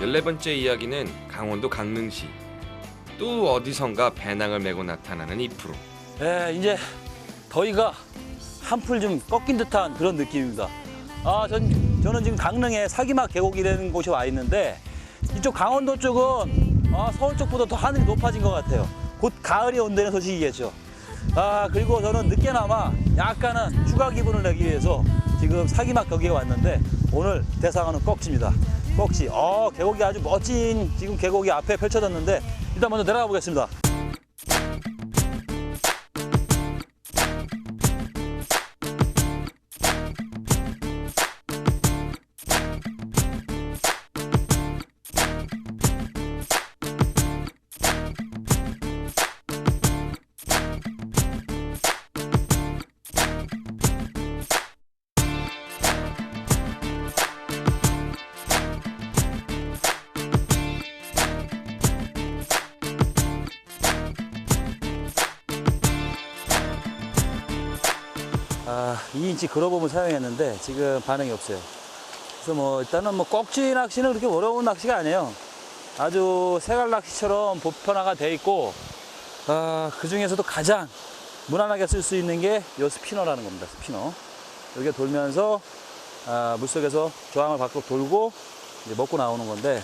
14번째 이야기는 강원도 강릉시. 또 어디선가 배낭을 메고 나타나는 이 프로. 예, 이제 더위가 한풀 좀 꺾인 듯한 그런 느낌입니다. 아, 전, 저는 지금 강릉에 사기막 계곡이라는 곳에 와 있는데 이쪽 강원도 쪽은 아, 서울 쪽보다 더 하늘이 높아진 것 같아요. 곧 가을이 온다는 소식이겠죠. 아, 그리고 저는 늦게나마 약간은 휴가 기분을 내기 위해서 지금 사기막 거기에 왔는데 오늘 대상어는 꺽지입니다. 꺽지. 어, 계곡이 아주 멋진 지금 계곡이 앞에 펼쳐졌는데 일단 먼저 내려가 보겠습니다. 아, 2인치 그러봄을 사용했는데 지금 반응이 없어요. 그래서 뭐 일단은 뭐 꺽지 낚시는 그렇게 어려운 낚시가 아니에요. 아주 세갈 낚시처럼 보편화가 돼 있고 아, 그 중에서도 가장 무난하게 쓸 수 있는 게 이 스피너라는 겁니다. 스피너. 여기가 돌면서 아, 물속에서 저항을 받고 돌고 이제 먹고 나오는 건데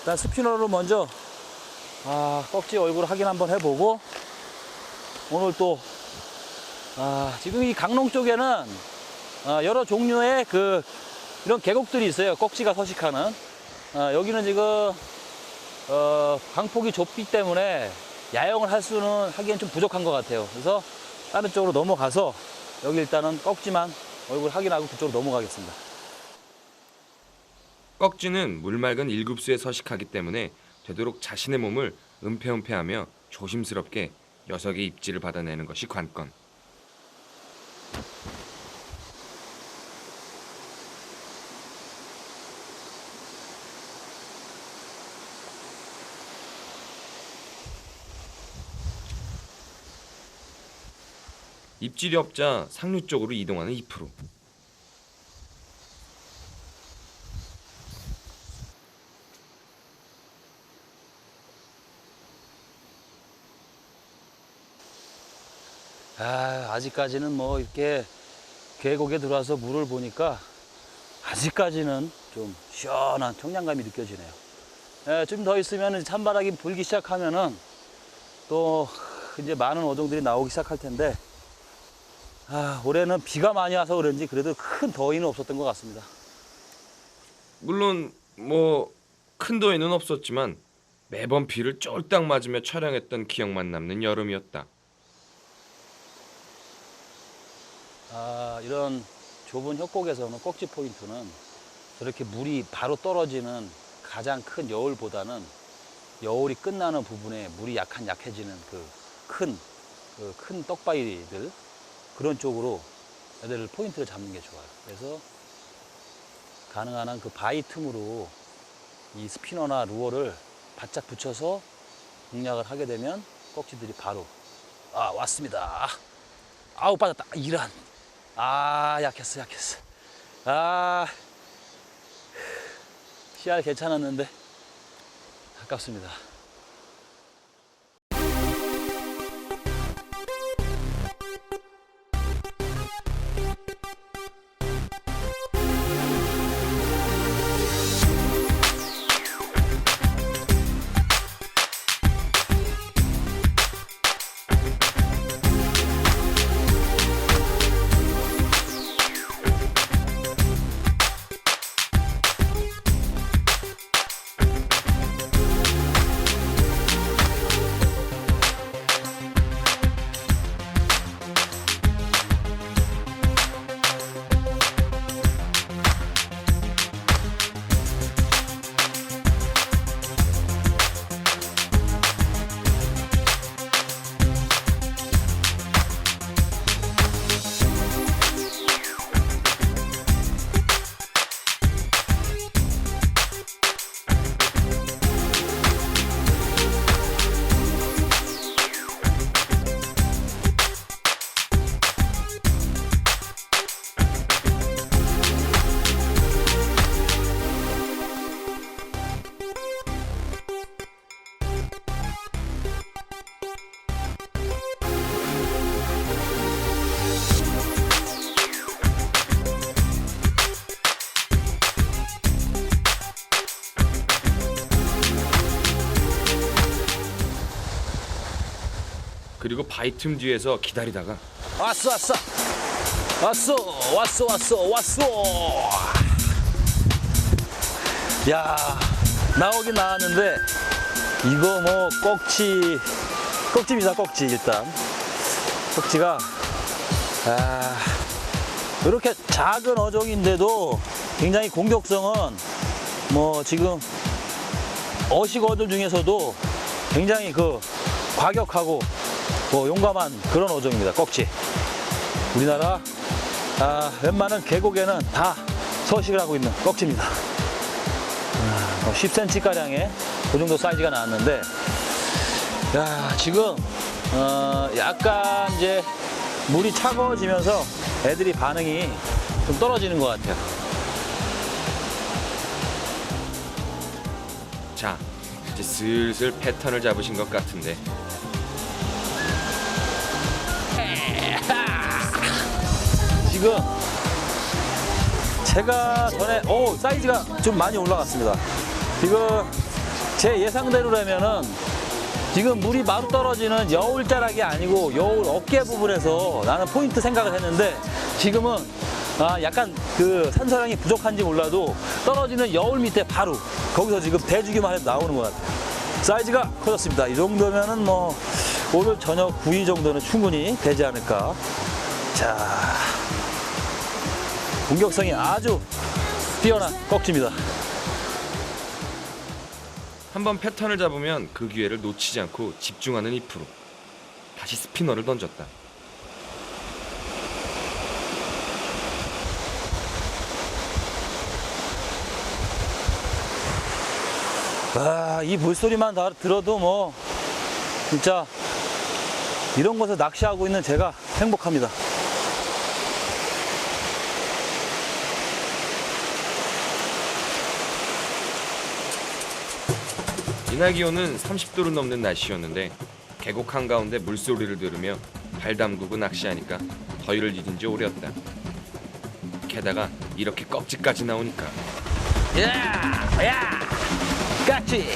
일단 스피너로 먼저 아, 꺽지 얼굴 확인 한번 해보고 오늘 또 아, 지금 이 강릉 쪽에는 아, 여러 종류의 그 이런 계곡들이 있어요. 꼭지가 서식하는. 아, 여기는 지금 어, 강폭이 좁기 때문에 야영을 할 수는 하기엔 좀 부족한 것 같아요. 그래서 다른 쪽으로 넘어가서 여기 일단은 꺽지만 얼굴 확인하고 그쪽으로 넘어가겠습니다. 꺽쥐는 물 맑은 일급수에 서식하기 때문에 되도록 자신의 몸을 은폐은폐하며 조심스럽게 녀석의 입질을 받아내는 것이 관건. 입질이 없자 상류 쪽으로 이동하는 이 프로. 아, 아직까지는 뭐 이렇게 계곡에 들어와서 물을 보니까 아직까지는 좀 시원한 청량감이 느껴지네요. 예, 좀더 있으면 찬바람이 불기 시작하면은 또 이제 많은 어종들이 나오기 시작할 텐데 아, 올해는 비가 많이 와서 그런지 그래도 큰 더위는 없었던 것 같습니다. 물론 뭐 큰 더위는 없었지만 매번 비를 쫄딱 맞으며 촬영했던 기억만 남는 여름이었다. 아, 이런 좁은 협곡에서는 꼭지 포인트는 저렇게 물이 바로 떨어지는 가장 큰 여울보다는 여울이 끝나는 부분에 물이 약간 약해지는 그 큰, 그 큰 떡바위들 그런 쪽으로 애들을 포인트를 잡는 게 좋아요. 그래서 가능한 한 그 바위 틈으로 이 스피너나 루어를 바짝 붙여서 공략을 하게 되면 꼭지들이 바로 아 왔습니다. 아우 빠졌다. 이런. 아 약했어 약했어. 아 씨알 괜찮았는데 아깝습니다. 그리고 바위 틈 뒤에서 기다리다가 왔어 왔어. 왔어 왔어 왔어 왔어. 야 나오긴 나왔는데 이거 뭐 꼭지 꼭지입니다 꼭지 일단. 꼭지가 아 이렇게 작은 어종인데도 굉장히 공격성은 뭐 지금 어식 어종 중에서도 굉장히 그 과격하고 뭐 용감한 그런 어종입니다. 꼭지. 우리나라 아, 웬만한 계곡에는 다 서식을 하고 있는 꼭지입니다. 아, 10cm 가량의 그 정도 사이즈가 나왔는데, 야 지금 어, 약간 이제 물이 차가워지면서 애들이 반응이 좀 떨어지는 것 같아요. 자 이제 슬슬 패턴을 잡으신 것 같은데 지금 제가 전에 오 사이즈가 좀 많이 올라갔습니다. 지금 제 예상대로라면은 지금 물이 마루 떨어지는 여울 자락이 아니고 여울 어깨 부분에서 나는 포인트 생각을 했는데 지금은 아 약간 그 산소량이 부족한지 몰라도 떨어지는 여울 밑에 바로 거기서 지금 대주기만 해도 나오는 것 같아요. 사이즈가 커졌습니다. 이 정도면은 뭐 오늘 저녁 9위 정도는 충분히 되지 않을까. 자, 공격성이 아주 뛰어난 꺽지입니다. 한번 패턴을 잡으면 그 기회를 놓치지 않고 집중하는 이 프로 다시 스피너를 던졌다 아, 이 물소리만 다 들어도 뭐 진짜 이런 곳에 낚시하고 있는 제가 행복합니다. 이날 기온은 30도를 넘는 날씨였는데 계곡 한가운데 물소리를 들으며 발 담그고 낚시하니까 더위를 잊은 지 오래였다 게다가 이렇게 껍질까지 나오니까 야, 야, 깍지.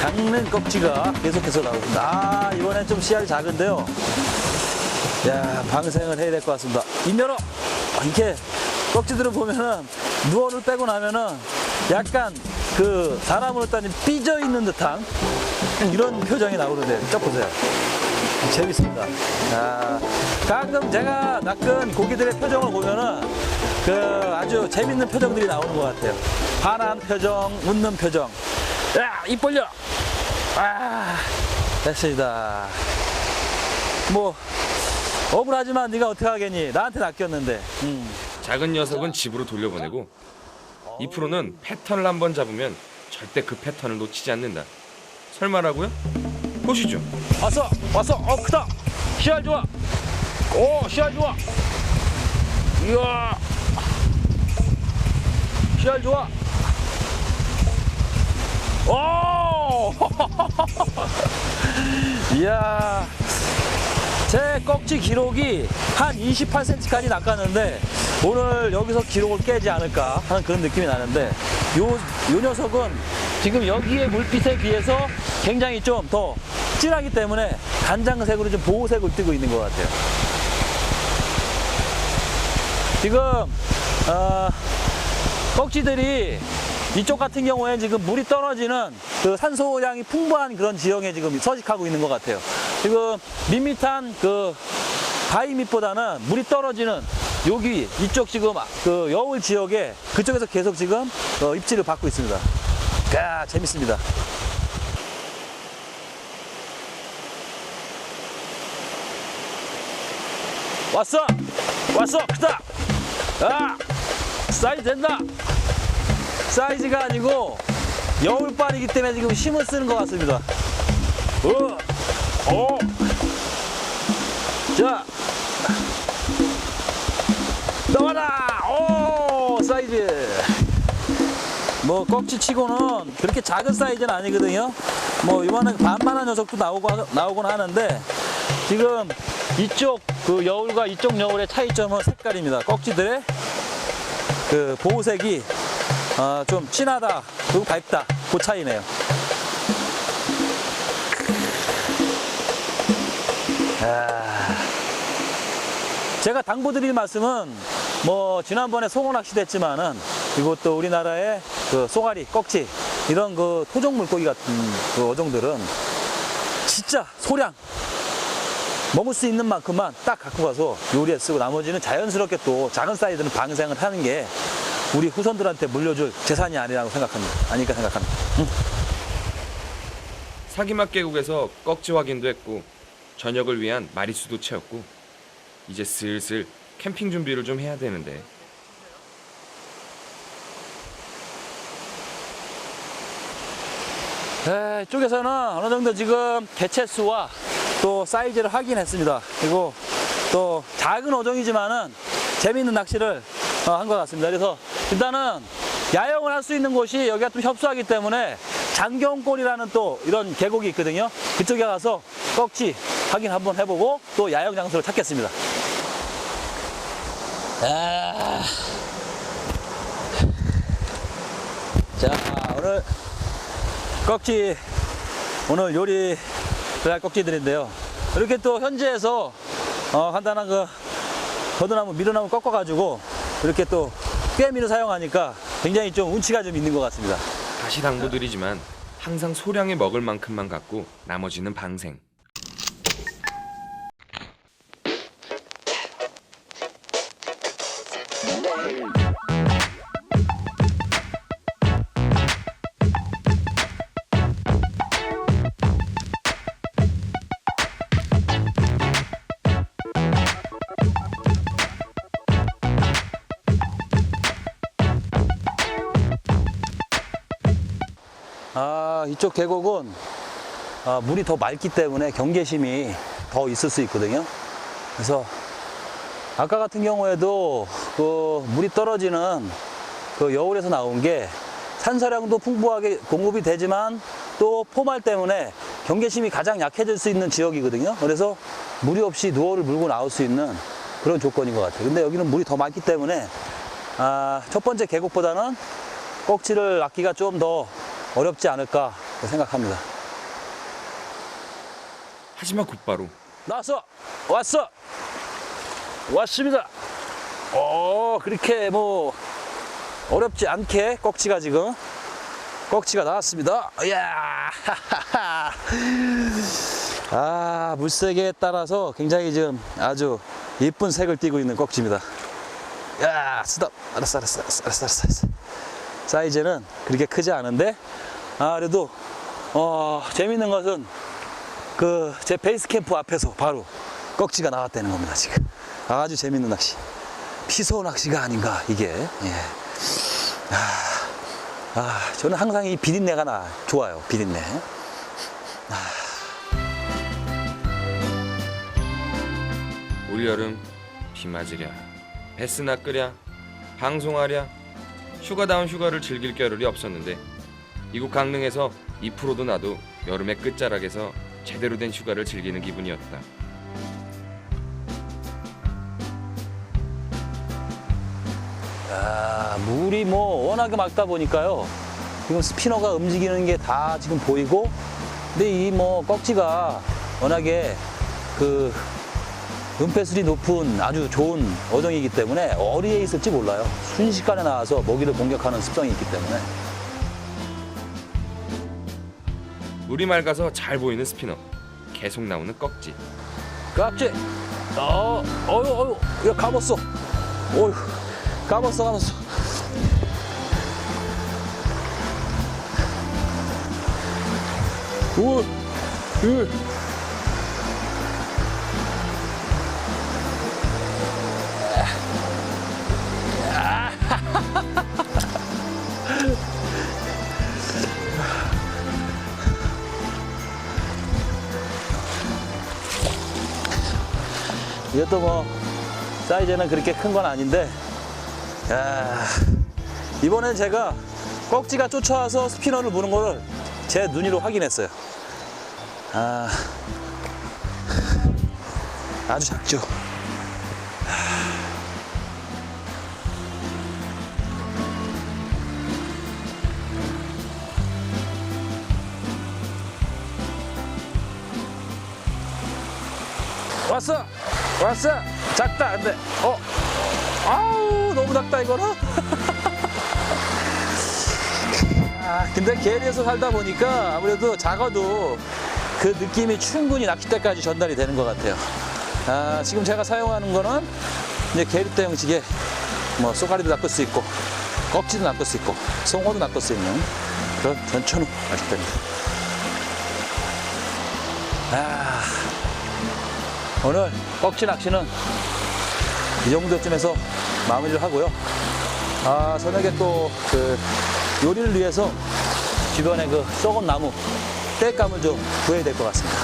강는 꺽지가 계속해서 나오습니다. 아, 이번엔 좀 씨알이 작은데요. 야, 방생을 해야 될 것 같습니다. 입 열어! 아, 이렇게 꺽지들을 보면은 누워를 빼고 나면은 약간 그 사람으로 따지면 삐져 있는 듯한 이런 표정이 나오는데, 쭉 보세요. 재밌습니다. 아, 가끔 제가 낚은 고기들의 표정을 보면은 그 아주 재밌는 표정들이 나오는 것 같아요. 환한 표정, 웃는 표정. 야, 입 벌려! 아, 됐습니다. 뭐, 억울하지만 네가 어떻게 하겠니? 나한테 낚였는데. 음. 작은 녀석은 집으로 돌려보내고 이 프로는 패턴을 한번 잡으면 절대 그 패턴을 놓치지 않는다 설마라고요? 보시죠 왔어! 왔어! 어, 크다! 씨알 좋아! 오, 씨알 좋아! 이야! 씨알 좋아! 오! 이야! 제 꺽지 기록이 한 28cm까지 낚았는데 오늘 여기서 기록을 깨지 않을까 하는 그런 느낌이 나는데 요, 요 녀석은 지금 여기에 물빛에 비해서 굉장히 좀더 진하기 때문에 간장색으로 좀 보호색을 띠고 있는 것 같아요. 지금 어, 꺽지들이 이쪽 같은 경우에 지금 물이 떨어지는 그 산소량이 풍부한 그런 지형에 지금 서식하고 있는 것 같아요. 지금 밋밋한 그 바위 밑보다는 물이 떨어지는 여기 이쪽 지금 그 여울 지역에 그쪽에서 계속 지금 어, 입질을 받고 있습니다. 야 재밌습니다. 왔어! 왔어! 크다! 아! 사이즈 된다! 사이즈가 아니고 여울빨이기 때문에 지금 힘을 쓰는 것 같습니다. 어! 어! 자! 나와라! 오! 사이즈! 뭐 꺽지 치고는 그렇게 작은 사이즈는 아니거든요. 뭐 이번에 반만한 녀석도 나오고 하- 나오곤 하는데 지금 이쪽 그 여울과 이쪽 여울의 차이점은 색깔입니다. 꺽지들의 그 보호색이 아, 좀 진하다 그리고 밝다 그 차이네요. 제가 당부드릴 말씀은 뭐 지난번에 송어 낚시도 했지만은 이것도 우리나라의 그 쏘가리, 꺽지 이런 그 토종 물고기 같은 그 어종들은 진짜 소량 먹을 수 있는 만큼만 딱 갖고 가서 요리에 쓰고 나머지는 자연스럽게 또 작은 사이즈는 방생을 하는 게 우리 후손들한테 물려줄 재산이 아니라고 생각합니다. 아니까 생각합니다. 사기막 계곡에서 꺽지 확인도 했고 저녁을 위한 마리수도 채웠고 이제 슬슬 캠핑 준비를 좀 해야 되는데 네, 이쪽에서는 어느 정도 지금 개체수와 또 사이즈를 확인했습니다. 그리고 또 작은 어종이지만은 재미있는 낚시를 어, 한것 같습니다. 그래서 일단은 야영을 할 수 있는 곳이 여기가 좀 협소하기 때문에 장경골이라는 또 이런 계곡이 있거든요. 그쪽에 가서 꺽지 확인 한번 해보고 또 야영 장소를 찾겠습니다. 아... 자, 오늘 꺽지 오늘 요리를 할 꺽지들인데요. 이렇게 또 현지에서 어, 간단한 그 버드나무, 미루나무 꺾어가지고 이렇게 또 꿰미를 사용하니까 굉장히 좀 운치가 좀 있는 것 같습니다. 다시 당부드리지만 항상 소량의 먹을 만큼만 갖고 나머지는 방생. 아, 이쪽 계곡은 아, 물이 더 맑기 때문에 경계심이 더 있을 수 있거든요. 그래서 아까 같은 경우에도 그 물이 떨어지는 그 여울에서 나온 게 산소량도 풍부하게 공급이 되지만 또 포말 때문에 경계심이 가장 약해질 수 있는 지역이거든요. 그래서 무리 없이 누어를 물고 나올 수 있는 그런 조건인 것 같아요. 근데 여기는 물이 더 맑기 때문에 아, 첫 번째 계곡보다는 꺽지를 낚기가 좀 더 어렵지 않을까 생각합니다. 하지만 곧바로 나왔어! 왔어! 왔습니다! 어, 그렇게 뭐, 어렵지 않게 꺽지가 지금, 꺽지가 나왔습니다. 이야! 아, 물색에 따라서 굉장히 지금 아주 예쁜 색을 띠고 있는 꺽지입니다. 야, 스톱! 알았어, 알았어, 알았어, 알았어, 알았어. 사이즈는 그렇게 크지 않은데, 아, 그래도, 어, 재밌는 것은 그 제 베이스 캠프 앞에서 바로 꺽지가 나왔다는 겁니다 지금. 아주 재밌는 낚시. 피소 낚시가 아닌가 이게. 예. 아, 아 저는 항상 이 비린내가 나 좋아요 비린내. 올여름 비 맞으랴. 베스나 끄랴. 방송하랴 휴가다운 휴가를 즐길 겨를이 없었는데 이곳 강릉에서 2%도 나도 여름의 끝자락에서 제대로 된 휴가를 즐기는 기분이었다. 아, 물이 뭐 워낙에 맑다 보니까요 지금 스피너가 움직이는 게 다 지금 보이고 근데 이 뭐 꺽지가 워낙에 그 은폐술이 높은 아주 좋은 어종이기 때문에 어디에 있을지 몰라요 순식간에 나와서 먹이를 공격하는 습성이 있기 때문에 물이 맑아서 잘 보이는 스피너, 계속 나오는 꺽지. 깍지. 어, 어유, 어유, 야, 감았어. 어유, 감았어, 감았어. 오, 예. 이것도 뭐 사이즈는 그렇게 큰 건 아닌데 야, 이번엔 제가 꺽지가 쫓아와서 스피너를 무는 거를 제 눈으로 확인했어요. 아, 아주 작죠. 왔어 왔어. 작다 근데. 어? 아우 너무 작다 이거는. 아 근데 계리에서 살다 보니까 아무래도 작아도 그 느낌이 충분히 낚싯대까지 전달이 되는 것 같아요. 아 지금 제가 사용하는 거는 이제 게리대 형식의 뭐 쏘가리도 낚을 수 있고 꺽지도 낚을 수 있고 송어도 낚을 수 있는 그런 전천후 낚싯대입니다 아 오늘 꺽지 낚시는 이 정도쯤에서 마무리를 하고요. 아, 저녁에 또 그 요리를 위해서 주변에 그 썩은 나무, 땔감을 좀 구해야 될 것 같습니다.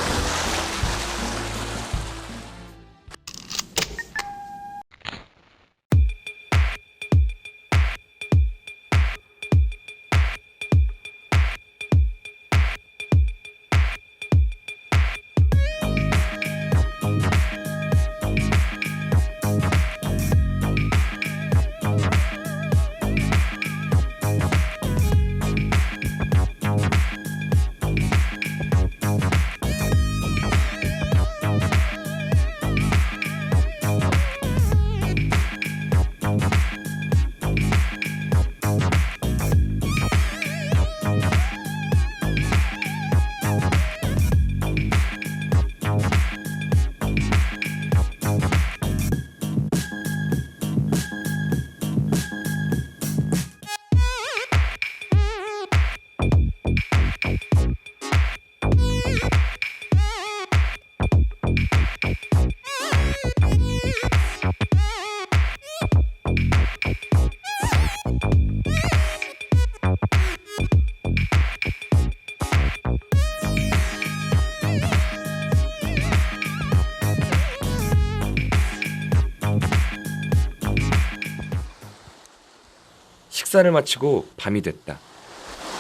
식사를 마치고 밤이 됐다.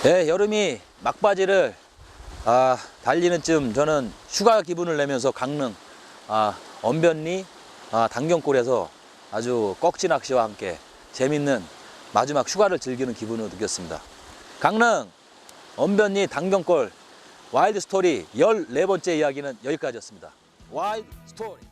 네, 여름이 막바지를 아, 달리는 쯤 저는 휴가 기분을 내면서 강릉 아, 언변리 아, 당경골에서 아주 꺽지 낚시와 함께 재밌는 마지막 휴가를 즐기는 기분을 느꼈습니다. 강릉 언변리 당경골 와일드 스토리 14번째 이야기는 여기까지였습니다. 와일드 스토리